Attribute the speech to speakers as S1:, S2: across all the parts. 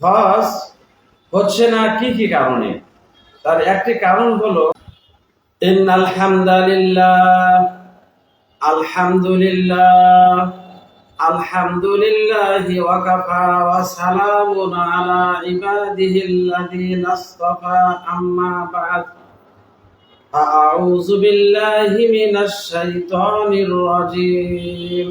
S1: হজ হচ্ছে না কি কি কারণে? তার একটি কারণ হলো আলহামদুলিল্লাহ আলহামদুলিল্লাহ আলহামদুলিল্লাহ ওয়াকাফা ওয়া সালামুন আলা ইবাদিহিল্লাযীনা আসতাফা, আম্মা বাদ। আউযু বিল্লাহি মিনাশ শাইতানির রাজীম।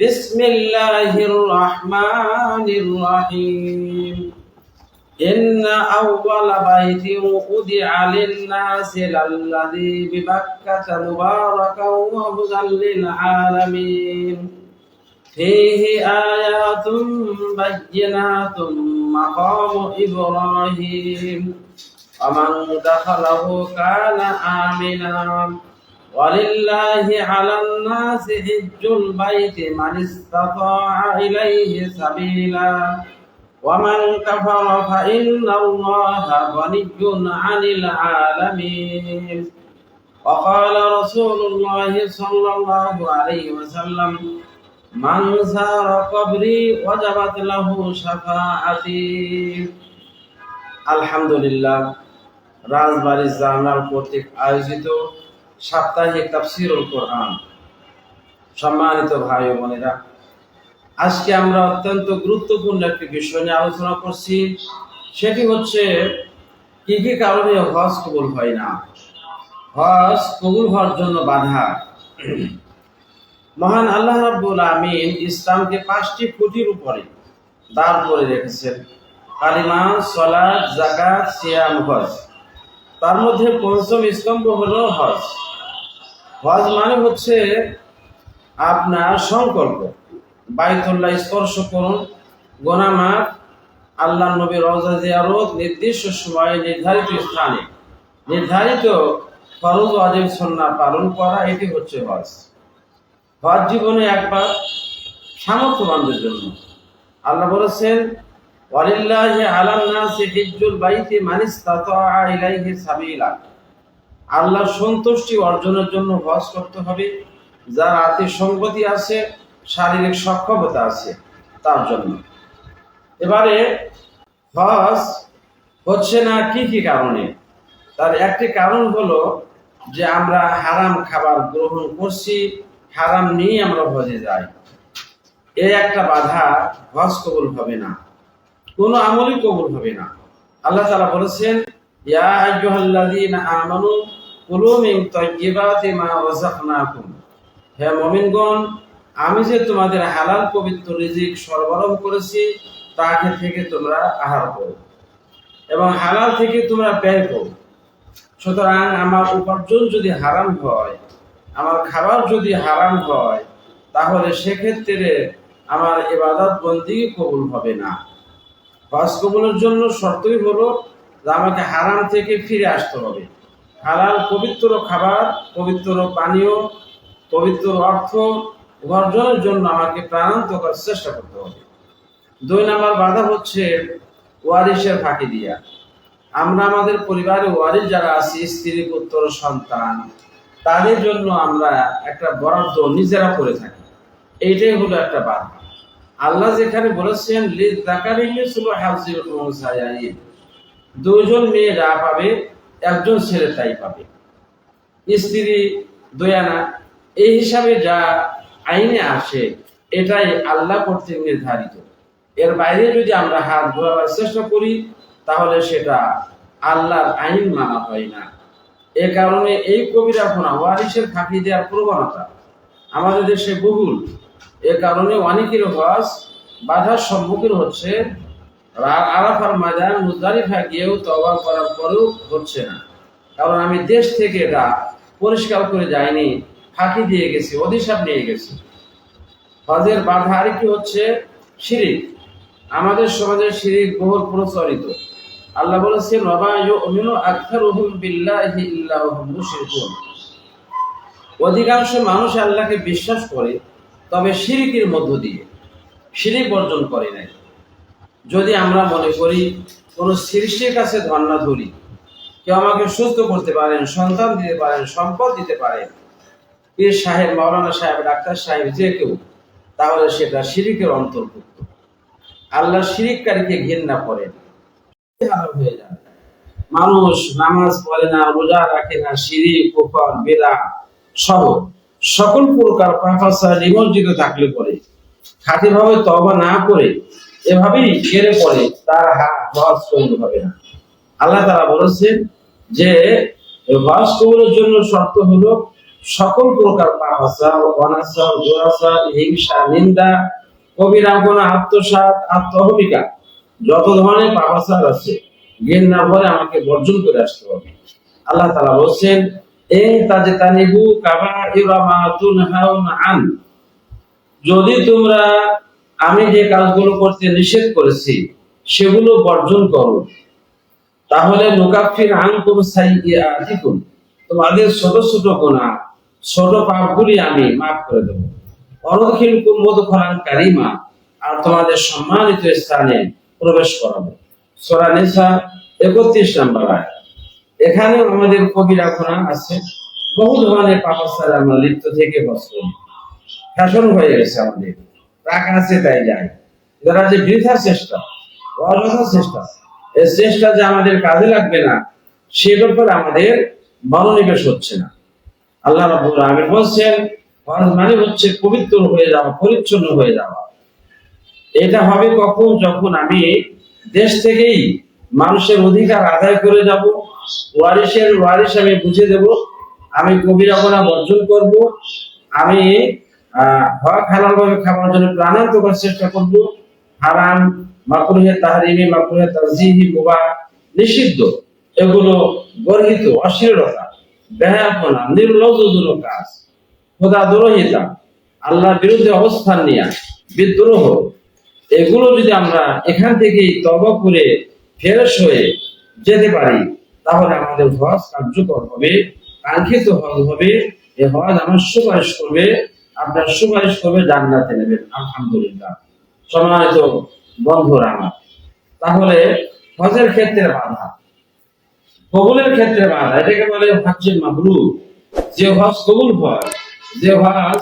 S1: بسم الله الرحمن الرحيم إن أول بيت وضع للناس للذي ببكة مباركا وهدى للعالمين فيه آيات بينات مقام إبراهيم ومن دخله كان آمنا ولله على الناس حج البيت من استطاع إليه سبيلا ومن كفر فإن الله غني عن العالمين وقال رسول الله صلى الله عليه وسلم من زار قبري وجبت له شفاعتي আলহামদুলিল্লাহ রাজবাড়ি জার্নাল কর্তৃক আয়োজিত সাপ্তাহিক তাফসিরুল কোরআন। সম্মানিত ভাই ও বোনেরা, আজকে আমরা অত্যন্ত গুরুত্বপূর্ণ একটি বিষয় নিয়ে আলোচনা করছি। সেটি হচ্ছে, কি কি কারণে হজ কবুল হয় না? হজ কবুল হওয়ার জন্য বাধা। মহান আল্লাহ রাব্বুল আমিন ইসলামকে পাঁচটি খুঁটির উপরে দাঁড় করে রেখেছেন। কালিমা সলাদ জাকাত সিয়াম, হজ। তার মধ্যে পঞ্চম স্তম্ভ হলো হজ। হজ মানে হচ্ছে আপনার সংকল্প। বাইতুল্লাহ স্পর্শ করুন গোনামাপ আল্লাহ নবী রওজা জিয়ারত নির্দিষ্ট সময়ে নির্ধারিত স্থানে। নির্ধারিত ফরজ ওয়াজিব সন্না পালন করা, এটি হচ্ছে হজ হজ জীবনে একবার সামর্থ্যবানদের জন্য। আল্লাহ বলেছেন, ওয়ালিল্লাহি আলান নাসি হিজ্জুল বাইতি মান ইসতাতাআ ইলাইহি সাবিলা। আল্লাহর সন্তুষ্টি অর্জনের জন্য হজ করতে হবে। যার আর্থিক সংগতি আছে, শারীরিক সক্ষমতা আছে, তার জন্য। এবারে হজ হচ্ছে না কি কি কারণে? তার একটি কারণ হলো যে আমরা হারাম খাবার গ্রহণ করছি, হারাম নিয়ে আমরা হজে যাই। এই একটা বাধা হজ কবুল হবে না, কোনো আমলই কবুল হবে না। আল্লাহ তাআলা বলেছেন ইয়া আইয়ুহাল্লাযীনা আমানু কুলু মিন তাইয়্যিবাতি মা রাযাকনাকুম। হে মুমিনগণ, আমি যে তোমাদের হালাল পবিত্র রিজিক সরবরাহ করেছি, তাকে থেকে তোমরা আহার করো এবং হালাল থেকে তোমরা ব্যয় করো। সুতরাং আমার উপার্জন যদি হারাম হয়, আমার খাবার যদি হারাম হয়, তাহলে সেক্ষেত্রে আমার ইবাদত বন্দি কবুল হবে না। হজ কবুলের জন্য শর্তই হলো আমাকে হারাম থেকে ফিরে আসতে হবে। হালাল পবিত্র খাবার, পবিত্র পানীয়, পবিত্র অর্থ উপার্জনের জন্য আমাকে প্রাণান্ত করার চেষ্টা করতে হবে। দুই নাম্বার বাধা হচ্ছে ওয়ারিসের ফাঁকি দিয়া। আমরা আমাদের পরিবারে ওয়ারিস যারা আছি, স্ত্রী, পুত্র, সন্তান, তাদের জন্য আমরা একটা বরাদ্দ নিজেরা করে থাকি। এইটাই হলো একটা বাধা। আল্লাহ যেখানে বলেছেন লিজ জাকারি মিসলু হাজির দুজন মেয়ে যা পাবে, একজন ছেলে তাই পাবে। স্ত্রী দয়ানা এই হিসাবে যা আইনে আসে, এটাই আল্লাহ কর্তৃক নির্ধারিত। এর বাইরে যদি আমরা হাত ঘোরাবার চেষ্টা করি, তাহলে সেটা আল্লাহর আইন মানা হয় না। এ কারণে এই কবিরা ফোনা ওয়ারিসের ফাঁকি দেওয়ার প্রবণতা। আমাদের দেশে বহুল। এ কারণে অনেকের হজ বাধার সম্মুখীন হচ্ছে আরাফার ময়দান মুজদারিফা গিয়েও তওবা করার পরেও হচ্ছে না। কারণ আমি দেশ থেকে এটা পরিষ্কার করে যাইনি, ফাঁকি দিয়ে গেছি অধিশাপ নিয়ে গেছি। হজের বাধা আরেকটি হচ্ছে? শিরিক। আমাদের সমাজে শিরিক বহুল প্রচলিত। আল্লাহ বলেছেন অধিকাংশ মানুষ আল্লাহকে বিশ্বাস করে, তবে শিরিকের মধ্য দিয়ে, শিরিক বর্জন করে নাই। যদি আমরা মনে করি কোনো সৃষ্টির কাছে ধর্ণা ধরি, কেউ আমাকে সুস্থ করতে পারেন, সন্তান দিতে পারেন, সম্পদ দিতে পারেন, পীর সাহেব, মাওলানা সাহেব, ডাক্তার সাহেব, যে কেউ, তাহলে সেটা শিরিকের অন্তর্ভুক্ত। আল্লাহ শিরিককারীকে ঘৃণা করেন হয়ে মানুষ নামাজ পড়ে না, রোজা রাখে না সিঁড়ি কুফর, বেদা সহ সকল প্রকার পাপাসা নিমজ্জিত থাকলে পরে খাঁটি ভাবে তবা না করে এভাবেই ঘেরে পড়ে, তার হাত হজ কবুল হবে না। আল্লাহ তারা বলেছেন যে হজ কবুলের জন্য শর্ত হলো সকল প্রকার পাপাসা অনাচার, দুরাচার, হিংসা, নিন্দা, কবিরা গুণা আত্মসাত আত্মহমিকা, যত ধরনের পাপাচার আছে, ঘৃণা পরে আমাকে বর্জন করে আসতে হবে। আল্লাহ তালা বলছেন এই তাজে তানিবু কাবা ইরামা তুনহাউন আন। যদি তোমরা আমি যে কাজগুলো করতে নিষেধ করেছি, সেগুলো বর্জন করো। তাহলে নুকাফির আনকুম সাইয়্যাতিকুম তোমাদের ছোট ছোট গুনাহ, ছোট পাপগুলি আমি মাফ করে দেবো। অনদখিলকুম মদখলান কারিমা, আর তোমাদের সম্মানিত স্থানে প্রবেশ করাবো। সূরা নিসা 31 নম্বর আয়াত। এখানে আমাদের কবিরা গুনাহ আছে। বহু ধরনের পাপাচারে আমরা লিপ্ত থেকে বসব ফ্যাশন হয়ে গেছে আমাদের। টাকা তাই যায় যারা যে বৃথা চেষ্টা অযথা চেষ্টা। এই চেষ্টা যে আমাদের কাজে লাগবে না, সে ব্যাপারে আমাদের মনোনিবেশ হচ্ছে না। আল্লাহ রাব্বুল আলামিন বলছেন হজ মানে হচ্ছে পবিত্র হয়ে যাওয়া, পরিচ্ছন্ন হয়ে যাওয়া। এটা হবে কখন? যখন আমি দেশ থেকেই মানুষের অধিকার আদায় করে যাব ওয়ারিসের ওয়ারিস আমি বুঝে দেব, আমি কবিরা বর্জন করব, আমি হক হালাল ভাবে জন্য চেষ্টা করব। হারাম মাকরুহে তাহারিমি মাকরুহে তাজিহি মুবাহ, নিষিদ্ধ। এগুলো গর্হিত, অশ্লীলতা ব্যয়াপনা কাজ খোদা দ্রোহিতা আল্লাহর বিরুদ্ধে অবস্থান নিয়ে, বিদ্রোহ। এগুলো যদি আমরা এখান থেকেই তব করে ফেরস হয়ে যেতে পারি, তাহলে আমাদের হজ কার্যকর হবে, কাঙ্ক্ষিত হজ হবে, এ হজ আমার সুপারিশ করবে। আপনার সুপারিশ করবে জান্নাতে নেবেন, আলহামদুলিল্লাহ। সম্মানিত বন্ধুরা আমার, তাহলে হজের ক্ষেত্রে বাধা, কবুলের ক্ষেত্রে বাধা, এটাকে বলে হজ্জে মাবরু যে হজ কবুল হয়, যে হজ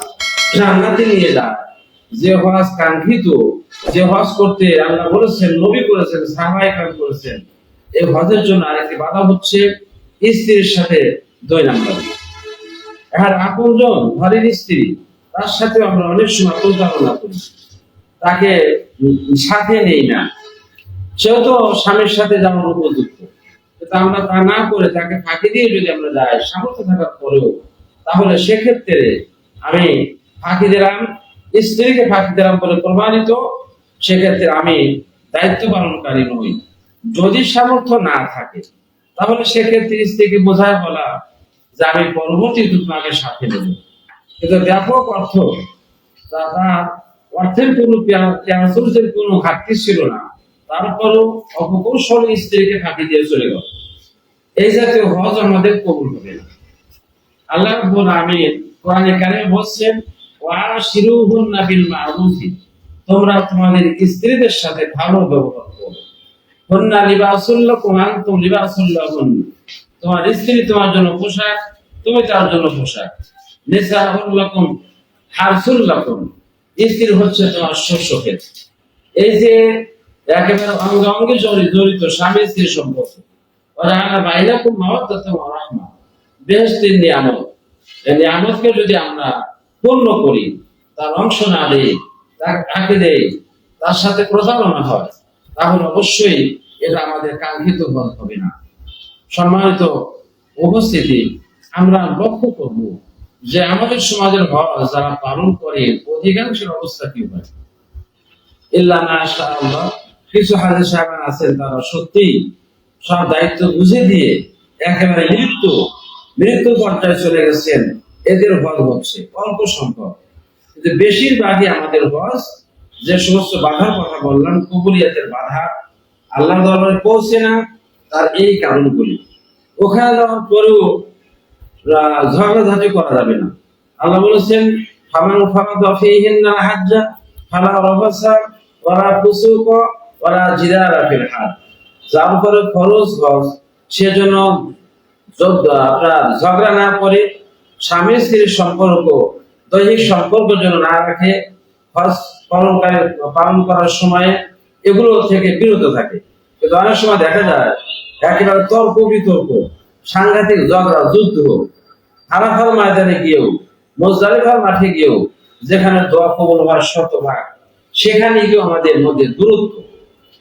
S1: জান্নাতে নিয়ে যায়, যে হজ কাঙ্ক্ষিত, যে হজ করতে আল্লাহ বলেছেন, নবী করেছেন, সাহাবায়ে কাম করেছেন, এই হজের জন্য আরেকটি বাধা হচ্ছে স্ত্রীর সাথে দুই নাম্বার। এখন আপনজন, ঘরের স্ত্রী তার সাথে আমরা অনেক সময় প্রতারণা করি। তাকে সাথে নেই না। সেও তো স্বামীর সাথে যাওয়ার উপযুক্ত আমরা তা না করে তাকে ফাঁকি দিয়ে যদি আমরা যাই, সামর্থ্য থাকার পরেও, তাহলে সেক্ষেত্রে আমি ফাঁকি দিলাম, স্ত্রীকে ফাঁকি দিলাম বলে প্রমাণিত, সেক্ষেত্রে আমি দায়িত্ব পালনকারী নই। যদি সামর্থ্য না থাকে, তাহলে সেক্ষেত্রে স্ত্রীকে বোঝায় বলা যে আমি পরবর্তী তোমাকে সাথে নেব। কিন্তু ব্যাপক অর্থ। তার অর্থের কোনো ক্যান্সারের কোনো ঘাটতি ছিল না। তারপরও অপকৌশল স্ত্রীকে ফাঁকি দিয়ে চলে গেল। এই জাতীয় হজ আমাদের কবুল হবে না। আল্লাহ রাব্বুল আমিন কোরআনে কারিমে বলছেন ওয়া শিরুহুন্না বিল মারুফি তোমরা তোমাদের স্ত্রীদের সাথে ভালো ব্যবহার করো। হুন্না লিবাসুল লাকুম, আনতুম লিবাসুল লাহুন তোমার স্ত্রী তোমার জন্য পোশাক, তুমি তার জন্য পোশাক স্ত্রী হচ্ছে তোমার শস্য ক্ষেত এই যে একেবারে জড়িত স্বামী স্ত্রীর সম্পর্ক, ওরা খুব নিয়ামত। এই নিয়ামতকে যদি আমরা পূর্ণ করি, তার অংশ না দেই, তার আঁকে দেই, তার সাথে প্রতারণা হয়, তাহলে অবশ্যই এটা আমাদের কাঙ্ক্ষিত হবে না। সম্মানিত উপস্থিতি, আমরা লক্ষ্য করব যে আমাদের সমাজের যারা পালন করে, অধিকাংশের অবস্থা কি হয় ইল্লা মাশা আল্লাহ। কিছু হাজির সাহেব আছেন, তারা সত্যি সব দায়িত্ব বুঝে দিয়ে একেবারে মৃত্যু মৃত্যু পর্যায়ে চলে গেছেন। এদের হজ হচ্ছে অল্প সংখ্যক। কিন্তু বেশিরভাগই আমাদের হজ যে সমস্ত বাধার কথা বললাম, কবুলিয়াতের বাধা আল্লাহ দরবারে পৌঁছে না, তার এই কারণগুলি। ওখানে যাওয়ার পরেও ঝগড়াঝাটি করা যাবে না। আল্লাহ বলেছেন, ফামান ফারাদা ফীহিন্না হাজ্জা, ফালা রাফাসা ওয়ালা ফুসুক, ওয়ালা জিদারা ফিল হাজ যার উপরে ফরজ হজ সেজন্য আপনার ঝগড়া না করে, স্বামী স্ত্রীর সম্পর্ক, দৈহিক সম্পর্ক যেন না রাখে, হজ পালনকারী পালন করার সময় এগুলো থেকে বিরত থাকে। কিন্তু অনেক সময় দেখা যায়, একেবারে তর্ক বিতর্ক। সাংঘাতিক ঝগড়া, যুদ্ধ আরাফার ময়দানে গিয়েও মোজদালিফার মাঠে গিয়েও, যেখানে দোয়া কবুল হওয়ার শতভাগ সেখানে গিয়েও আমাদের মধ্যে দূরত্ব।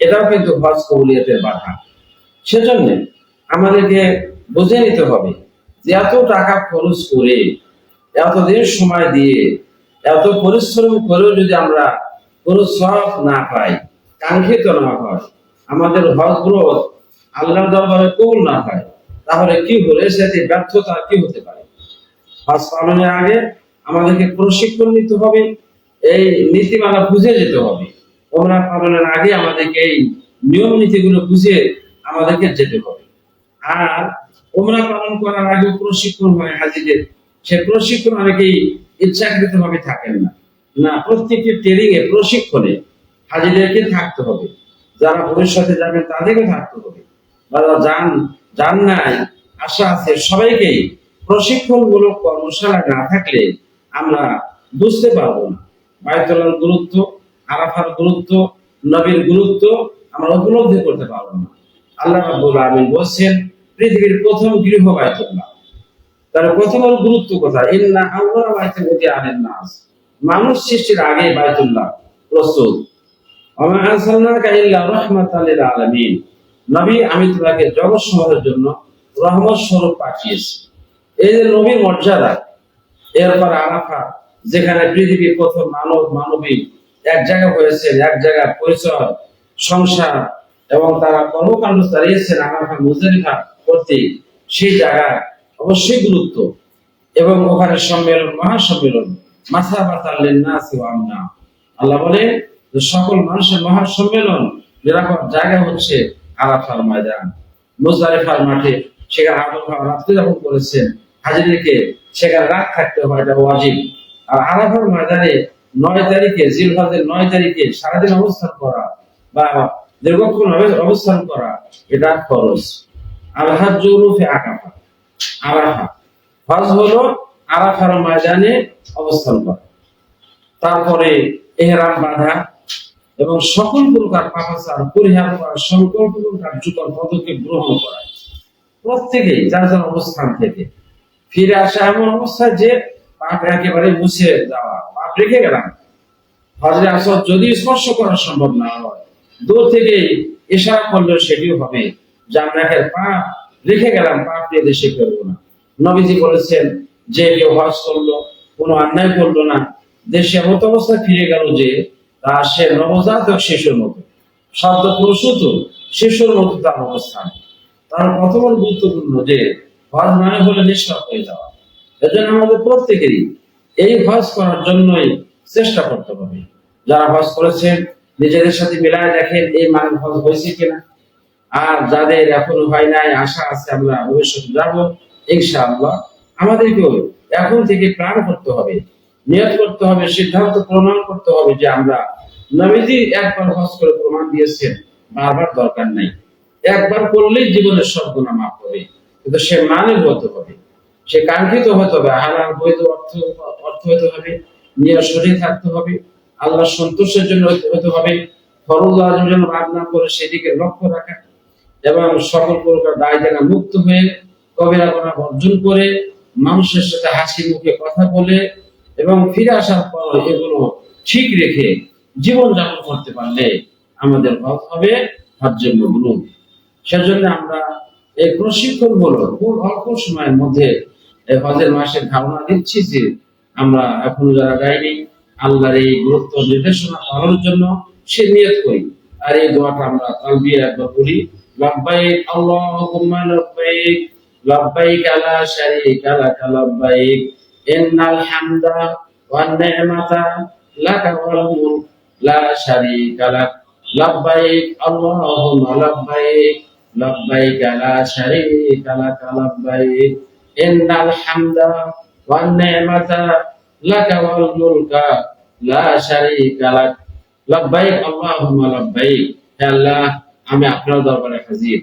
S1: এটাও কিন্তু হজ কবুলিয়তের বাধা। সেজন্য আমাদেরকে বুঝে নিতে হবে যে এত টাকা খরচ করে, এতদিন সময় দিয়ে, এত পরিশ্রম করেও যদি আমরা কোনো সব না পাই, কাঙ্ক্ষিত না হয়, আমাদের হজ গ্রোথ আল্লাহর দরবারে কবুল না হয় তাহলে কি হলে? সেটি ব্যর্থতা কি হতে পারে? হজ পালনের আগে আমাদেরকে প্রশিক্ষণ নিতে হবে, এই নীতিমালা বুঝে যেতে হবে। ওমরা পালনের আগে আমাদেরকে এই নিয়ম নীতিগুলো বুঝে আমাদেরকে যেতে হবে। আর ওমরা পালন করার আগে প্রশিক্ষণ হয় হাজিদের। সে প্রশিক্ষণ অনেকেই ইচ্ছাকৃত ভাবে থাকেন না। না, প্রত্যেকটি ট্রেনিং এ প্রশিক্ষণে হাজিদেরকে থাকতে হবে। যারা ভবিষ্যতে যাবেন তাদেরকে থাকতে হবে। বা যান যান নাই আশা আছে সবাইকেই প্রশিক্ষণমূলক কর্মশালা না থাকলে আমরা বুঝতে পারব না। গুরুত্ব, আরাফার গুরুত্ব, নবীর গুরুত্ব আমরা উপলব্ধি করতে পারব না। আল্লাহ রাব্বুল আলামিন বলছেন, পৃথিবীর প্রথম গৃহ বায়তুল্লাহ। তার প্রথম গুরুত্ব কথা ইন্না আউয়ালা বাইতিন উদিয়া আলান নাস। মানুষ সৃষ্টির আগে বায়তুল্লাহ প্রস্তুত। নবী, আমি তোমাকে জগৎ সমূহের জন্য রহমত স্বরূপ পাঠিয়েছি। এই যে নবীর মর্যাদা, এরপর আরাফা, যেখানে পৃথিবীর প্রথম মানব, মানবী, এক জায়গায় হয়েছেন, এক জায়গায় পরিচয়, সংসার, এবং তারা কর্মকাণ্ড চালিয়েছেন আরাফা মুজদালিফা করতে সেই জায়গা অবশ্যই গুরুত্ব। এবং ওখানে সম্মেলন, মহাসম্মেলন, মাথা বাতা লিন্নাসি ওয়া আমনা। আল্লাহ বলে সকল মানুষের মহাসম্মেলন নিরাপদ জায়গা হচ্ছে আরাফার ময়দান। মুজদালিফার মাঠে সেখানে আবহাওয়া রাত্রি যাপন করেছেন। হাজিরকে সেখানে রাত থাকতে হয় এটা ওয়াজিব। আর আরাফার ময়দানে নয় তারিখে জিলহজের নয় তারিখে সারাদিন অবস্থান করা বা দীর্ঘক্ষণ অবে- অবস্থান করা, এটা খরচ আলহাজ জৌরুফে আকাফা আরাফা। হজ হলো আরাফার ময়দানে অবস্থান করা। তারপরে এহরাম বাঁধা। এবং সকল প্রকার পাপাচার পরিহার করা সংকল্প কার্যকর পদক্ষেপ গ্রহণ করা। প্রত্যেকেই যার যার অবস্থান থেকে ফিরে আসা এমন অবস্থায় যে পাপ একেবারে মুছে যাওয়া পাপ রেখে গেলাম। হজরে আসর যদি স্পর্শ করা সম্ভব না হয়, দূর থেকে ইশারা করলেও সেটিও হবে যে আমরা পাপ রেখে গেলাম, পাপ দিয়ে দেশে করব না। নবীজি বলেছেন, যে কেউ হজ করল, কোনো অন্যায় করল না, দেশে এমত অবস্থা ফিরে গেল যে তা সে নবজাতক শিশুর মতো। শব্দ প্রসূত শিশুর মতো তার অবস্থান। তার গুরুত্বপূর্ণ যে মানে হলে হয়ে যাওয়া। এজন্য আমাদের প্রত্যেকেরই এই করার জন্যই চেষ্টা করতে হবে। যারা হজ করেছেন, নিজেদের সাথে মিলায় দেখেন এই মান হজ হয়েছে কিনা। আর যাদের এখনও হয় নাই, আশা আছে আমরা ভবিষ্যতে যাব, ইনশাআল্লাহ। আমাদেরকেও এখন থেকে প্ল্যান করতে হবে নিয়ত করতে হবে, সিদ্ধান্ত প্রমাণ করতে হবে যে আমরা নবীজি একবার হজ করে প্রমাণ দিয়েছেন, বারবার দরকার নাই। একবার করলেই জীবনের সব গুণা মাফ হবে, কিন্তু সে মানে হতে হবে, সে কাঙ্ক্ষিত হতে হবে, হালাল বৈধ অর্থ অর্থ হতে হবে নিয়ে সঠিক থাকতে হবে আল্লাহ সন্তোষের জন্য হতে- হবে, ফরজ আজম যেন রাগ না করে সেদিকে লক্ষ্য রাখা এবং সকল প্রকার দায় জায়গা মুক্ত হয়ে কবিরা গোনা বর্জন করে, মানুষের সাথে হাসি মুখে কথা বলে এবং ফিরে আসার পর এগুলো ঠিক রেখে জীবন যাপন করতে পারলে আমাদের হজ হবে হজ্জের মগ্রুম সেজন্য আমরা এই প্রশিক্ষণ হলো খুব অল্প সময়ের মধ্যে হজের মাসের ধারণা দিচ্ছি যে আমরা এখনও যারা গাইনি আল্লাহর এই গুরুত্ব নির্দেশনা পালনের জন্য সে নিয়ত করি। আর এই দোয়াটা আমরা তালবিয়া একবার বলি লাব্বাইক, আল্লাহুম্মা লাব্বাইক লাব্বাইক লা শারীকা লাক লাব্বাইক। ইন্নাল হামদা ওয়ান নি'মাতা লাকা ওয়াল মুলক, লা শারীকা লাক। লাব্বাইক, আল্লাহুম্মা লাব্বাইক লাব্বাইক লা শারীকা লাক লাব্বাইক। ইন্নাল হামদা ওয়ান নি'মাতা লাকা ওয়াল মুলকা, লা শারীকা লাক। লাব্বাইক, আল্লাহুম্মা লাব্বাইক। হে আল্লাহ, আমি আপনার দরবারে হাজির।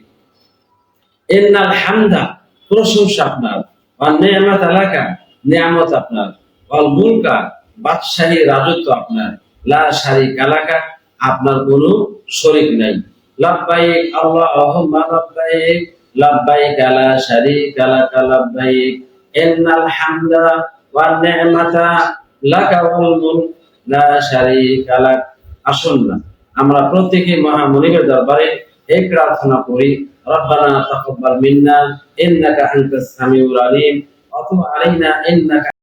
S1: ইন্নাল হামদা প্রশংসা আপনার। ওয়া নি'মাত আলাকা নিয়ামত আপনার। ওয়াল মুলকা, বাদশাহী রাজত্ব আপনার। লা শারিক আপনার কোনো শরীক নাই। লাব্বাইক ইন্নাল হামদা নি'মাতা লাকা ওয়াল লা আসুন না, আমরা প্রত্যেকে মহামনিবের দরবারে এই প্রার্থনা করি, রব্বানা তাকাব্বাল মিন্না, ইন্নাকা আনতাস সামিউল আলিম। ওয়া তুব আলাইনা ইন্নাকা